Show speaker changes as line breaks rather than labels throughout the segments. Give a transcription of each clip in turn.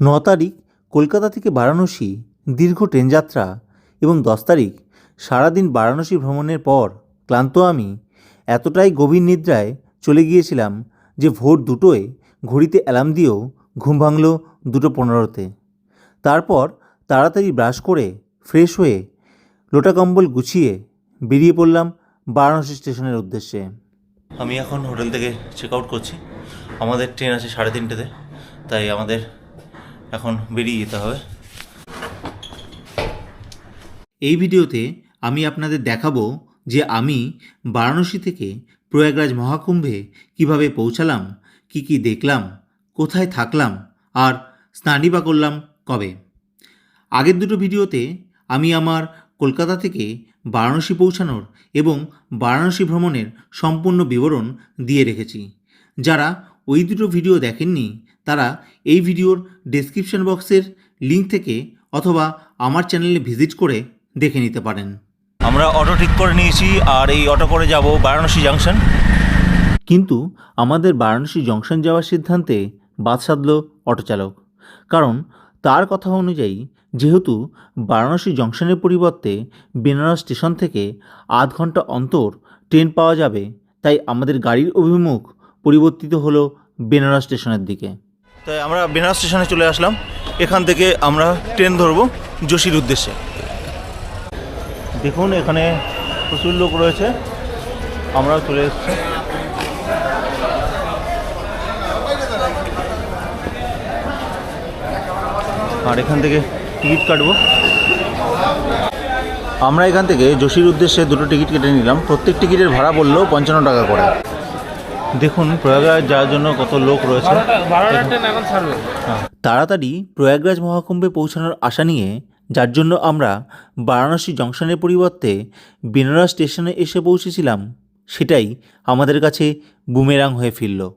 ন তারিখ কলকাতা থেকে বারাণসী, দীর্ঘ ট্রেন যাত্রা এবং দশ তারিখ সারাদিন বারাণসী ভ্রমণের পর ক্লান্ত আমি, এতটাই গভীর নিদ্রায় চলে গিয়েছিলাম যে ভোর দুটোয় ঘড়িতে অ্যালার্ম দিয়েও ঘুম ভাঙল দুটো পনেরোতে। তারপর তাড়াতাড়ি ব্রাশ করে ফ্রেশ হয়ে লোটা কম্বল গুছিয়ে বেরিয়ে পড়লাম বারাণসী স্টেশনের উদ্দেশ্যে। আমি এখন হোটেল থেকে চেক আউট করছি। আমাদের ট্রেন আছে সাড়ে তিনটেতে, তাই আমাদের এখন বেরিয়ে যেতে হবে। এই ভিডিওতে আমি আপনাদের দেখাবো যে আমি বারাণসী থেকে প্রয়াগরাজ মহাকুম্ভে কীভাবে পৌঁছালাম, কি কি দেখলাম, কোথায় থাকলাম আর স্নানই বা করলাম কবে। আগের দুটো ভিডিওতে আমি আমার কলকাতা থেকে বারাণসী পৌঁছানোর এবং বারাণসী ভ্রমণের সম্পূর্ণ বিবরণ দিয়ে রেখেছি, যারা ওই দুটো ভিডিও দেখেননি? তারা এই ভিডিওর ডেসক্রিপশন বক্সের লিঙ্ক থেকে অথবা আমার চ্যানেলে ভিজিট করে দেখে নিতে পারেন। আমরা অটো ঠিক করে নিয়েছি আর এই অটো করে যাব বারাণসী জাংশন কিন্তু আমাদের বারাণসী জংশন যাওয়ার সিদ্ধান্তে বাদ সাধল অটো চালক। কারণ তার কথা অনুযায়ী যেহেতু বারাণসী জংশনের পরিবর্তে বেনারস স্টেশন থেকে আধ ঘণ্টা অন্তর ট্রেন পাওয়া যাবে তাই আমাদের গাড়ির অভিমুখ পরিবর্তিত হলো বেনারস স্টেশনের দিকে। তাই আমরা বেনারস স্টেশনে চলে আসলাম। এখান থেকে আমরা ট্রেন ধরবো যোশীর উদ্দেশ্যে। দেখুন, এখানে প্রচুর লোক রয়েছে। আমরা চলে এসেছি। আর এখান থেকে টিকিট কাটবো। আমরা এখান থেকে যোশীর উদ্দেশ্যে দুটো টিকিট কেটে নিলাম। প্রত্যেক টিকিটের ভাড়া বলল পঞ্চান্ন টাকা করে। দেখুন প্রয়াগরাজ যাওয়ার জন্য কত লোক রয়েছে।
ছাড়বে।
তাড়াতাড়ি প্রয়াগরাজ মহাকুম্ভে পৌঁছানোর আশা নিয়ে যার জন্য আমরা বারাণসী জংশনের পরিবর্তে বেনারস স্টেশনে এসে পৌঁছেছিলাম সেটাই আমাদের কাছে বুমেরাং হয়ে ফিরল।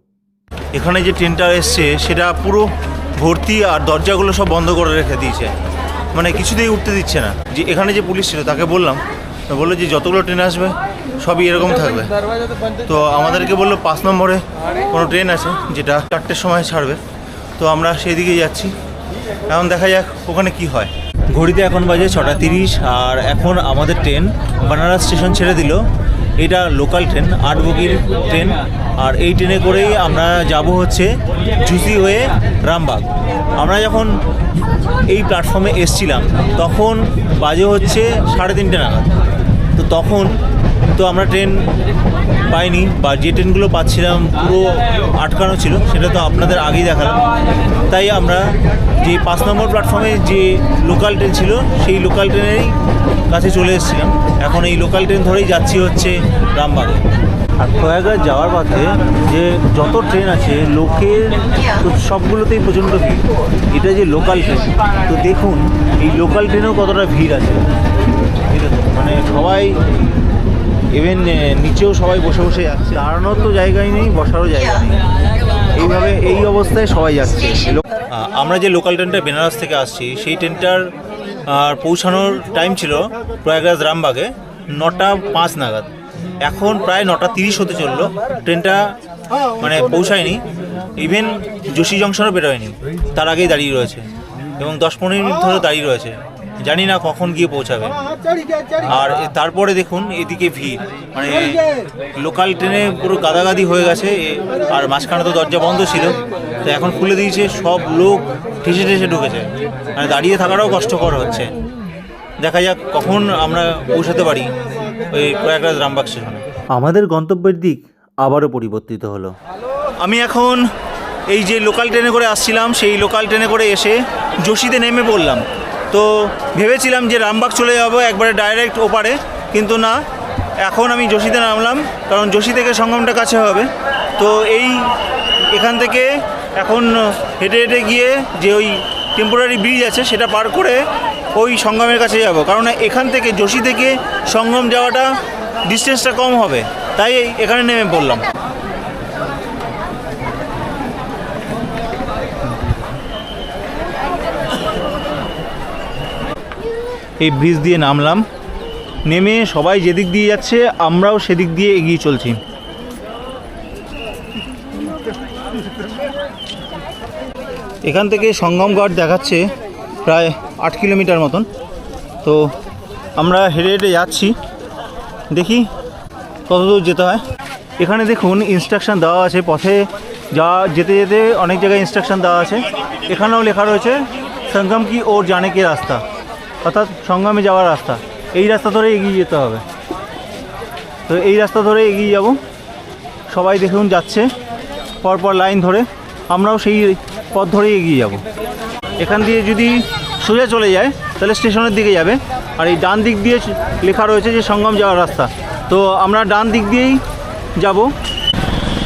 এখানে যে ট্রেনটা এসছে সেটা পুরো ভর্তি আর দরজাগুলো সব বন্ধ করে রেখে দিয়েছে। মানে কিছুতেই উঠতে দিচ্ছে না। যে এখানে যে পুলিশ ছিল তাকে বললাম তো বলল যে যতগুলো ট্রেন আসবে সবই এরকম থাকবে। তো আমাদেরকে বলল পাঁচ নম্বরে কোনো ট্রেন আছে, যেটা চারটের সময় ছাড়বে। তো আমরা সেই দিকে যাচ্ছি। এখন দেখা যাক ওখানে কি হয়। ঘড়িতে এখন বাজে ছটা তিরিশ, আর এখন আমাদের ট্রেন বানারস স্টেশন ছেড়ে দিল। এটা লোকাল ট্রেন আট বগির ট্রেন। আর এই ট্রেনে করেই আমরা যাব হচ্ছে ঝুসি হয়ে রামবাগ। আমরা যখন এই প্ল্যাটফর্মে এসছিলাম, তখন বাজে হচ্ছে সাড়ে তিনটে নাগাদ। তো তখন তো আমরা ট্রেন পাইনি বা যে ট্রেনগুলো পাচ্ছিলাম পুরো আটকানো ছিল, সেটা তো আপনাদের আগেই দেখালাম। তাই আমরা যে পাঁচ নম্বর প্ল্যাটফর্মে যে লোকাল ট্রেন ছিল, সেই লোকাল ট্রেনেরই কাছে চলে এসেছিলাম। এখন এই লোকাল ট্রেন ধরেই যাচ্ছি হচ্ছে রামবাগে। আর প্রয়াগরাজ যাওয়ার পথে যে যত ট্রেন আছে, লোকের সবগুলোতেই প্রচণ্ড ভিড়। এটা যে লোকাল ট্রেন তো দেখুন, এই লোকাল ট্রেনেও কতটা ভিড় আছে। মানে সবাই ইভেন নিচেও সবাই বসে বসে যাচ্ছে। দাঁড়ানোর তো জায়গাই নেই, বসারও জায়গা নেই। এইভাবে এই অবস্থায় সবাই যাচ্ছে। আমরা যে লোকাল ট্রেনটা বেনারস থেকে আসছি, সেই ট্রেনটার পৌঁছানোর টাইম ছিল প্রয়াগরাজ রামবাগে নটা পাঁচ নাগাদ। এখন প্রায় নটা তিরিশ হতে চলল। ট্রেনটা মানে পৌঁছায়নি। ইভেন যোশী জংশনও বেরোয়নি। তার আগেই দাঁড়িয়ে রয়েছে। এবং দশ পনেরো মিনিট ধরে দাঁড়িয়ে রয়েছে। জানি না কখন গিয়ে পৌঁছাবে। আর তারপরে দেখুন এদিকে ভিড়। মানে লোকাল ট্রেনে পুরো গাদাগাদি হয়ে গেছে আর মাঝখানে তো দরজা বন্ধ ছিল। তো এখন খুলে দিয়েছে সব লোক ঠেসে ঠেসে ঢুকেছে। মানে দাঁড়িয়ে থাকাটাও কষ্টকর হচ্ছে। দেখা যাক কখন আমরা পৌঁছাতে পারি ওই প্রয়াগরাজ রামবাগ স্টেশনে। আমাদের গন্তব্যের দিক আবারও পরিবর্তিত হলো। আমি এখন এই যে লোকাল ট্রেনে করে আসছিলাম সেই লোকাল ট্রেনে করে এসে যোশীতে নেমে পড়লাম। তো ভেবেছিলাম যে রামবাগ চলে যাব, একবারে ডাইরেক্ট ওপারে, কিন্তু না, এখন আমি যোশীতে নামলাম, কারণ যোশী থেকে সঙ্গমটা কাছে হবে। তো এই এখান থেকে এখন হেঁটে হেঁটে গিয়ে যে ওই টেম্পোরারি ব্রিজ আছে, সেটা পার করে ওই সঙ্গমের কাছে যাব। কারণ এখান থেকে যোশী থেকে সঙ্গম যাওয়াটা ডিস্টেন্সটা কম হবে, তাই এখানে নেমে পড়লাম। এই ব্রিজ দিয়ে নামলাম। নেমে সবাই যেদিক দিয়ে যাচ্ছে, আমরাও সেদিক দিয়ে এগিয়ে চলছি। এখান থেকে সঙ্গমগড় দেখাচ্ছে প্রায় আট কিলোমিটার মতন। তো আমরা হেঁটে হেঁটে যাচ্ছি। দেখি কত দূর যেতে হয়। এখানে দেখুন ইনস্ট্রাকশন দেওয়া আছে পথে। যা যেতে যেতে অনেক জায়গায় ইনস্ট্রাকশন দেওয়া আছে। এখানেও লেখা রয়েছে, সঙ্গম কি ওর জানে কে রাস্তা। অর্থাৎ সঙ্গমে যাওয়ার রাস্তা। এই রাস্তা ধরে এগিয়ে যেতে হবে। তো এই রাস্তা ধরে এগিয়ে যাব। সবাই দেখুন যাচ্ছে। পরপর লাইন ধরে আমরাও সেই পথ ধরেই এগিয়ে যাব। এখান দিয়ে যদি সোজা চলে যায়, তাহলে স্টেশনের দিকে যাবে। আর এই ডান দিক দিয়ে লেখা রয়েছে যে সঙ্গম যাওয়ার রাস্তা। তো আমরা ডান দিক দিয়েই যাব।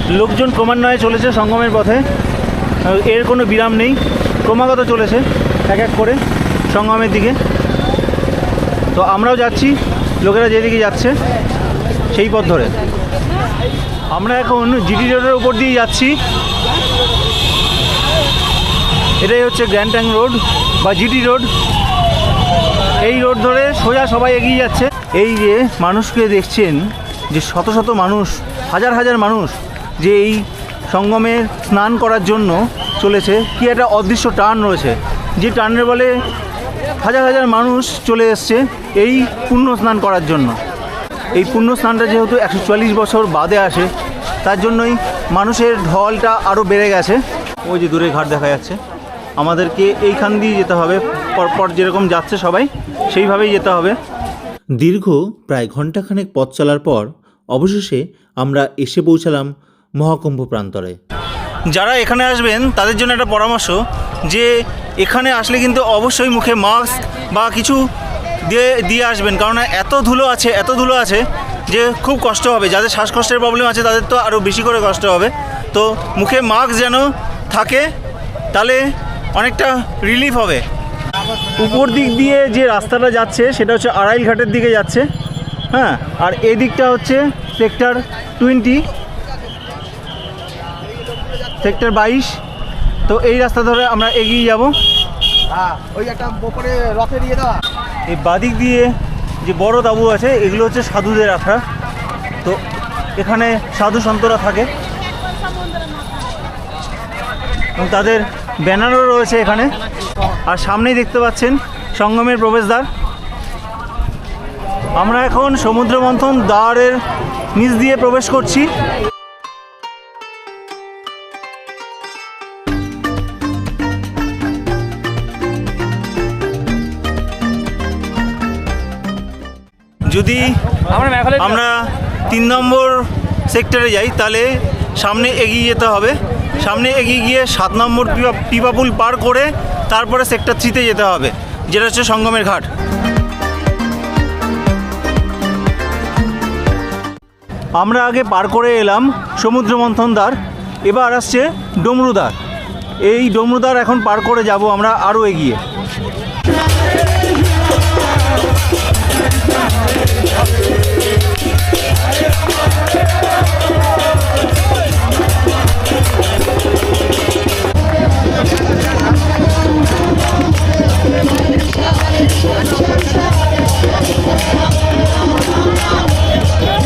লোকজন ক্রমান্বয়ে চলেছে সঙ্গমের পথে। এর কোনো বিরাম নেই। ক্রমাগত চলেছে, এক এক করে সঙ্গমের দিকে। তো আমরাও যাচ্ছি, লোকেরা যেদিকে যাচ্ছে, সেই পথ ধরে। আমরা এখন জিটি রোডের উপর দিয়ে যাচ্ছি। এটাই হচ্ছে গ্র্যান্ড ট্যাং রোড বা জিটি রোড এই রোড ধরে সোজা সবাই এগিয়ে যাচ্ছে। এই যে মানুষকে দেখছেন, যে শত শত মানুষ, হাজার হাজার মানুষ, যে এই সঙ্গমে স্নান করার জন্য চলেছে, কি একটা অদৃশ্য টান রয়েছে। যে টানের বলে হাজার হাজার মানুষ চলে এসছে এই পুণ্য স্নান করার জন্য। এই পুণ্য স্নানটা যেহেতু একশো চুয়াল্লিশ বছর বাদে আসে, তার জন্যই মানুষের ঢলটা আরও বেড়ে গেছে। ওই যে দূরে ঘাট দেখা যাচ্ছে। আমাদেরকে এইখান দিয়ে যেতে হবে। পরপর যেরকম যাচ্ছে সবাই, সেইভাবেই যেতে হবে।
দীর্ঘ প্রায় ঘণ্টাখানেক পথ চলার পর অবশেষে আমরা এসে পৌঁছালাম মহাকুম্ভ প্রান্তরে।
যারা এখানে আসবেন, তাদের জন্য একটা পরামর্শ যে এখানে আসলে কিন্তু অবশ্যই মুখে মাস্ক বা কিছু দিয়ে দিয়ে আসবেন। কারণ এত ধুলো আছে, এত ধুলো আছে যে খুব কষ্ট হবে। যাদের শ্বাসকষ্টের প্রবলেম আছে, তাদের তো আরও বেশি করে কষ্ট হবে। তো মুখে মাস্ক যেন থাকে, তাহলে অনেকটা রিলিফ হবে। উপর দিক দিয়ে যে রাস্তাটা যাচ্ছে, সেটা হচ্ছে আড়াইল ঘাটের দিকে যাচ্ছে। হ্যাঁ আর এই দিকটা হচ্ছে সেক্টর টোয়েন্টি সেক্টর বাইশ। তো এই রাস্তা ধরে আমরা এগিয়ে যাব।
ওই একটা ওপরে রথে দিয়ে দেওয়া
এই বাদিক দিয়ে যে বড় তাঁবু আছে এগুলো হচ্ছে সাধুদের আখড়া। তো এখানে সাধু সন্তরা থাকে। এবং তাদের ব্যানারও রয়েছে এখানে। আর সামনেই দেখতে পাচ্ছেন সঙ্গমের প্রবেশদ্বার। আমরা এখন সমুদ্র মন্থন দ্বারের নিচ দিয়ে প্রবেশ করছি। যদি
আমরা
তিন নম্বর সেক্টরে যাই তাহলে সামনে এগিয়ে যেতে হবে। সামনে এগিয়ে গিয়ে সাত নম্বর পিপা- পিপাপুল পার করে তারপরে সেক্টর থ্রিতে যেতে হবে যেটা হচ্ছে সঙ্গমের ঘাট। আমরা আগে পার করে এলাম সমুদ্র মন্থনদ্বার এবার আসছে ডমরুদ্বার এই ডমরুদ্বার এখন পার করে যাব আমরা আরও এগিয়ে।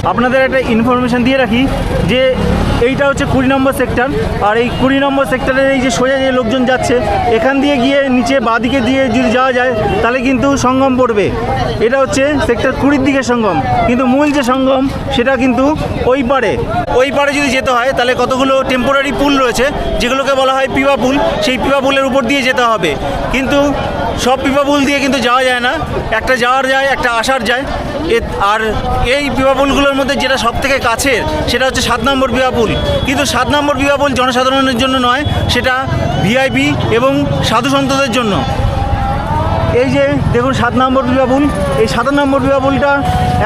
আপনাদের একটা ইনফরমেশন দিয়ে রাখি যে এইটা হচ্ছে কুড়ি নম্বর সেক্টর। আর এই কুড়ি নম্বর সেক্টরের এই যে সোজা যে লোকজন যাচ্ছে, এখান দিয়ে গিয়ে নিচে বাঁদিকে দিয়ে যদি যাওয়া যায়, তাহলে কিন্তু সঙ্গম পড়বে। এটা হচ্ছে সেক্টর কুড়ির দিকে সঙ্গম। কিন্তু মূল যে সঙ্গম, সেটা কিন্তু ওই পারে ওই পারে যদি যেতে হয়, তাহলে কতগুলো টেম্পোরারি পুল রয়েছে, যেগুলোকে বলা হয় পিপা পুল সেই পিপা পুলের উপর দিয়ে যেতে হবে। কিন্তু সব পিপা পুল দিয়ে কিন্তু যাওয়া যায় না। একটা যাওয়ার যায়, একটা আসার যায়। আর এই বিবাহপুলগুলোর মধ্যে যেটা সব থেকে কাছের, সেটা হচ্ছে সাত নম্বর বিবাহপুল কিন্তু সাত নম্বর বিবাহপুল জনসাধারণের জন্য নয়, সেটা ভিআইপি এবং সাধু সন্তদের জন্য। এই যে দেখুন সাত নম্বর বিবাহ এই সাত নম্বর বিবাহ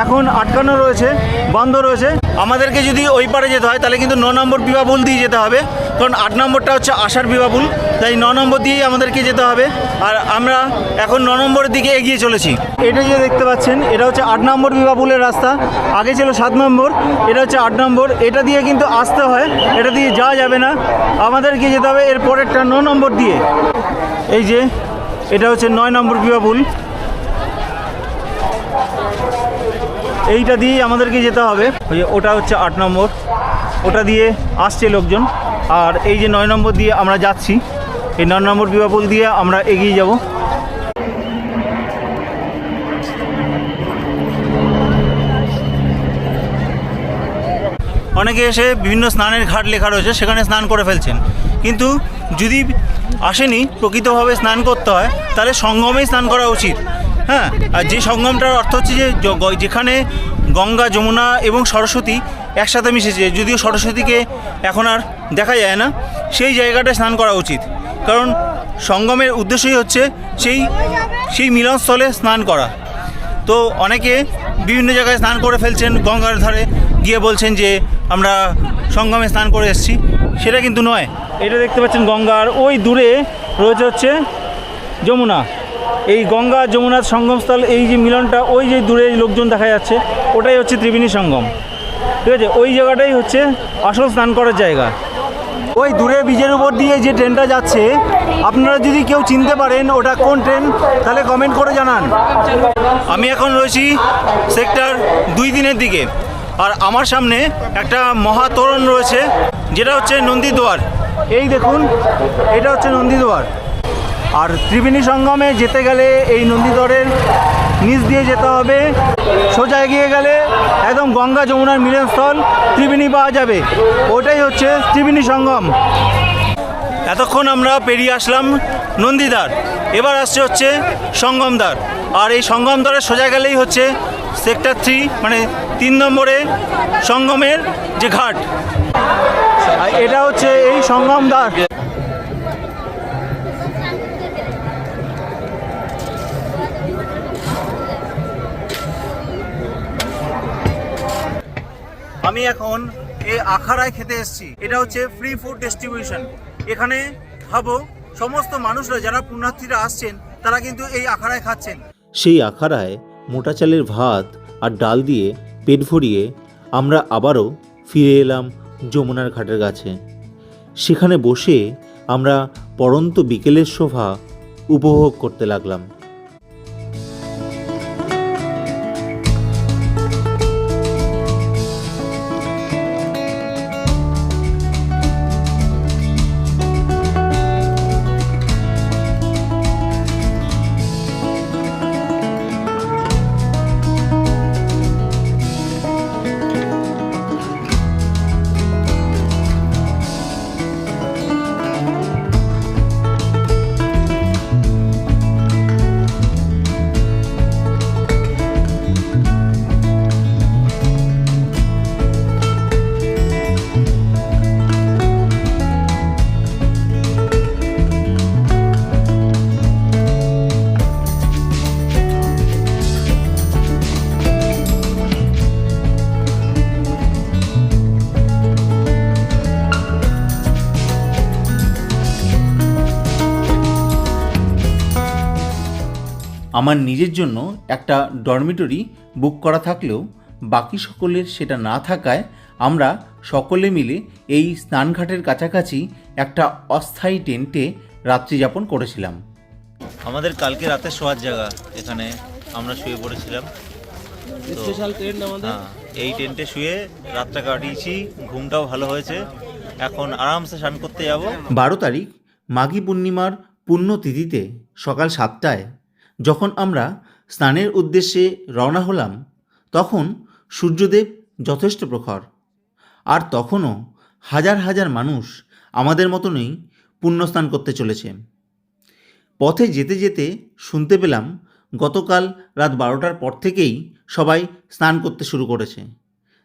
এখন আটকানো রয়েছে, বন্ধ রয়েছে। আমাদেরকে যদি ওই পারে যেতে হয়, তাহলে কিন্তু ন নম্বর বিবাহপুল দিয়ে যেতে হবে। কারণ আট নম্বরটা হচ্ছে আষাঢ় বিবাহপুল তাই ন নম্বর দিয়েই আমাদেরকে যেতে হবে। আর আমরা এখন ন নম্বরের দিকে এগিয়ে চলেছি। এটা যে দেখতে পাচ্ছেন, এটা হচ্ছে আট নম্বর বিবাহপুলের রাস্তা। আগে ছিল সাত নম্বর, এটা হচ্ছে আট নম্বর। এটা দিয়ে কিন্তু আসতে হয়, এটা দিয়ে যাওয়া যাবে না। আমাদেরকে যেতে হবে এর পরেরটা ন নম্বর দিয়ে। এই যে, এটা হচ্ছে নয় নম্বর বিবাপুল এইটা দিয়েই আমাদেরকে যেতে হবে। ওই যে ওটা হচ্ছে আট নম্বর। ওটা দিয়ে আসছে লোকজন। আর এই যে নয় নম্বর দিয়ে আমরা যাচ্ছি। এই নয় নম্বর বিবাপুল দিয়ে আমরা এগিয়ে যাব। অনেকে এসে বিভিন্ন স্নানের ঘাট লেখা রয়েছে, সেখানে স্নান করে ফেলছেন। কিন্তু যদি আসেনি, প্রকৃতভাবে স্নান করতে হয়, তাহলে সঙ্গমেই স্নান করা উচিত। হ্যাঁ আর যে সঙ্গমটার অর্থ হচ্ছে যে যেখানে গঙ্গা, যমুনা এবং সরস্বতী একসাথে মিশেছে, যদিও সরস্বতীকে এখন আর দেখা যায় না, সেই জায়গাটায় স্নান করা উচিত। কারণ সঙ্গমের উদ্দেশ্যই হচ্ছে সেই সেই মিলনস্থলে স্নান করা। তো অনেকে বিভিন্ন জায়গায় স্নান করে ফেলছেন, গঙ্গার ধারে গিয়ে বলছেন যে আমরা সঙ্গমে স্নান করে এসেছি, সেটা কিন্তু নয়। এটা দেখতে পাচ্ছেন গঙ্গার ওই দূরে রয়েছে হচ্ছে যমুনা। এই গঙ্গা যমুনার সঙ্গমস্থল, এই যে মিলনটা, ওই যে দূরে লোকজন দেখা যাচ্ছে, ওটাই হচ্ছে ত্রিবেণী সঙ্গম। ঠিক আছে? ওই জায়গাটাই হচ্ছে আসল স্নান করার জায়গা। ওই দূরে ব্রিজের উপর দিয়ে যে ট্রেনটা যাচ্ছে, আপনারা যদি কেউ চিনতে পারেন ওটা কোন ট্রেন, তাহলে কমেন্ট করে জানান। আমি এখন রয়েছি সেক্টর দুই দিনের দিকে। আর আমার সামনে একটা মহাতরণ রয়েছে, যেটা হচ্ছে নন্দীদুয়ার এই দেখুন, এটা হচ্ছে নন্দীদুয়ার আর ত্রিবেণী সঙ্গমে যেতে গেলে এই নন্দীদরের নিচ দিয়ে যেতে হবে। সোজা এগিয়ে গেলে একদম গঙ্গা যমুনার মিলনস্থল ত্রিবেণী পাওয়া যাবে। ওটাই হচ্ছে ত্রিবেণী সঙ্গম। এতক্ষণ আমরা পেরিয়ে আসলাম নন্দীদ্বার। এবার আসছে হচ্ছে সঙ্গমদ্বার। আর এই সঙ্গমদ্বারের সোজা গেলেই হচ্ছে সেক্টর থ্রি মানে তিন নম্বরে সঙ্গমের যে ঘাট। এটা হচ্ছে এই সঙ্গমদ্বার। এখন এই আখাড়ায় খেতে এসেছি। এটা হচ্ছে ফ্রি ফুড ডিস্ট্রিবিউশন এখানে ভাবো সমস্ত মানুষরা, যারা পুণ্যার্থীরা আসছেন, তারা কিন্তু এই আখাড়ায় খাচ্ছেন।
সেই আখাড়ায় মোটা চালের ভাত আর ডাল দিয়ে পেট ভরিয়ে আমরা আবারও ফিরে এলাম যমুনার ঘাটের কাছে। সেখানে বসে আমরা পরন্ত বিকেলের শোভা উপভোগ করতে লাগলাম। আমার নিজের জন্য একটা ডরমিটরি বুক করা থাকলেও বাকি সকলের সেটা না থাকায় আমরা সকলে মিলে এই স্নানঘাটের কাছাকাছি একটা অস্থায়ী টেন্টে রাত্রিযাপন করেছিলাম।
আমাদের কালকে রাতে শোয়ার জায়গা এখানে আমরা শুয়ে পড়েছিলাম। স্পেশাল টেন্ট আমাদের? এই টেন্টে শুয়ে রাতটা কাটিয়েছি ঘুমটাও ভালো হয়েছে। এখন আরামসে স্নান করতে যাব।
বারো তারিখ মাঘী পূর্ণিমার পুণ্যতিথিতে সকাল সাতটায় যখন আমরা স্নানের উদ্দেশ্যে রওনা হলাম, তখন সূর্যদেব যথেষ্ট প্রখর। আর তখনও হাজার হাজার মানুষ আমাদের মতনই পুণ্যস্নান করতে চলেছে। পথে যেতে যেতে শুনতে পেলাম গতকাল রাত বারোটার পর থেকেই সবাই স্নান করতে শুরু করেছে।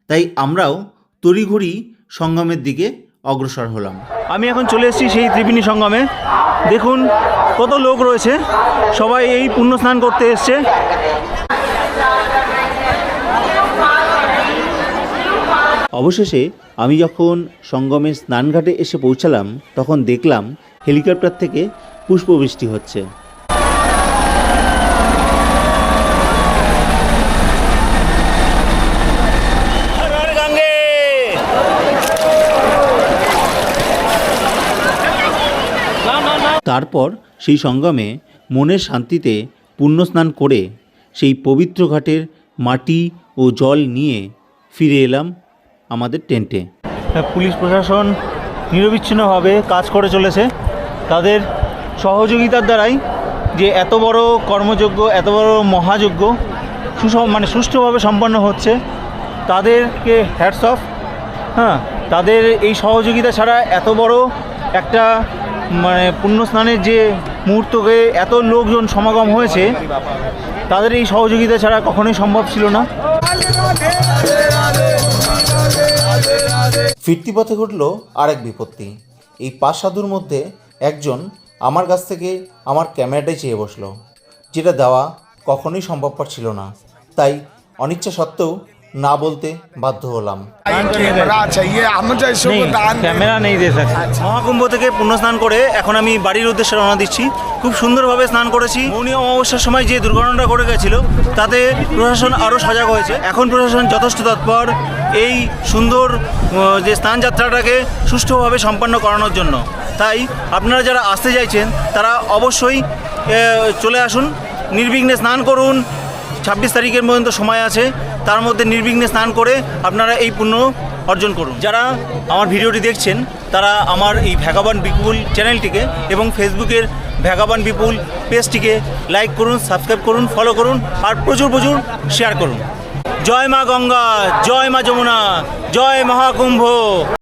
তাই আমরাও তড়িঘড়ি সঙ্গমের দিকে অগ্রসর হলাম।
আমি এখন চলে এসেছি সেই ত্রিবেণী সঙ্গমে। দেখুন কত লোক রয়েছে? সবাই এই পুণ্য স্নান করতে এসছে।
অবশেষে আমি যখন সঙ্গমের স্নানঘাটে এসে পৌঁছালাম, তখন দেখলাম হেলিকপ্টার থেকে পুষ্পবৃষ্টি হচ্ছে। তারপর সেই সঙ্গমে মনের শান্তিতে পুণ্যস্নান করে সেই পবিত্র ঘাটের মাটি ও জল নিয়ে ফিরে এলাম আমাদের টেন্টে।
পুলিশ প্রশাসন নিরবিচ্ছিন্নভাবে কাজ করে চলেছে। তাদের সহযোগিতার দ্বারাই যে এত বড় কর্মযোগ্য এত বড় মহাযজ্ঞ সুসম মানে সুষ্ঠুভাবে সম্পন্ন হচ্ছে, তাদেরকে হ্যাটস অফ হ্যাঁ তাদের এই সহযোগিতা ছাড়া এত বড় একটা মানে পুণ্য স্নানের যে মুহূর্তকে এত লোকজন সমাগম হয়েছে, তাদের এই সহযোগিতা ছাড়া কখনোই সম্ভব ছিল না।
ফিরতি পথে ঘটল আরেক বিপত্তি। এই পাঁচ সাধুর মধ্যে একজন আমার কাছ থেকে আমার ক্যামেরাটাই চেয়ে বসল, যেটা দেওয়া কখনোই সম্ভবপর ছিল না। তাই অনিচ্ছা সত্ত্বেও না বলতে বাধ্য হলাম।
আচ্ছা, আচ্ছা। মহাকুম্ভ থেকে পুণ্য স্নান করে এখন আমি বাড়ির উদ্দেশ্যে রওনা দিচ্ছি। খুব সুন্দরভাবে স্নান করেছি। মৌনী অমাবস্যার সময় যে দুর্ঘটনাটা ঘটে গেছিল তাতে প্রশাসন আরও সজাগ হয়েছে। এখন প্রশাসন যথেষ্ট তৎপর এই সুন্দর যে স্নান যাত্রাটাকে সুষ্ঠুভাবে সম্পন্ন করানোর জন্য। তাই আপনারা যারা আসতে চাইছেন তারা অবশ্যই চলে আসুন। নির্বিঘ্নে স্নান করুন। ছাব্বিশ তারিখের পর্যন্ত সময় আছে। তার মধ্যে নির্বিঘ্নে স্নান করে আপনারা এই পুণ্য অর্জন করুন। যারা আমার ভিডিওটি দেখছেন, তারা আমার এই ভ্যাগাবান বিপুল চ্যানেলটিকে এবং ফেসবুকের ভ্যাগাবান বিপুল পেজটিকে লাইক করুন, সাবস্ক্রাইব করুন, ফলো করুন আর প্রচুর প্রচুর শেয়ার করুন। জয় মা গঙ্গা, জয় মা যমুনা, জয় মহাকুম্ভ।